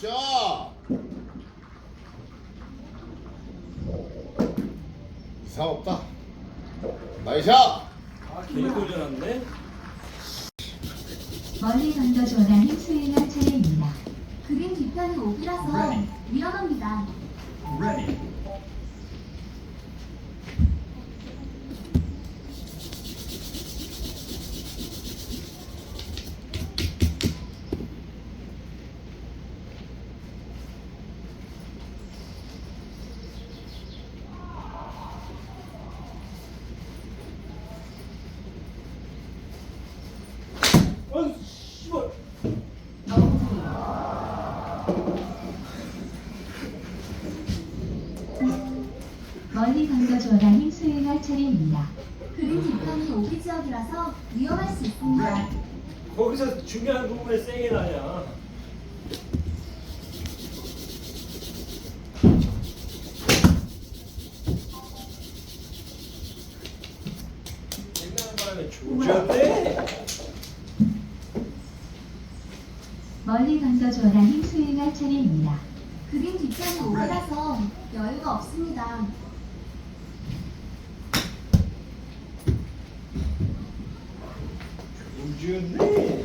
굿샷. 이상 없다. 나이샷. 아, 괜히 돌려놨네. 멀리 던져주어다니 수행할 차례입니다. 그린 뒤편이 오비라서 위험합니다. Ready. 멀리 던져주어다니 수행할 차례입니다. 그린 뒤편이 오비 지역이라서 위험할 수 있습니다. 거기서 중요한 부분에 세게 나냐. 바람에 조졌대. 멀리 던져주어다니 수행할 차례입니다. 그린 뒤편이 오비라서 여유가 없습니다. Would you need?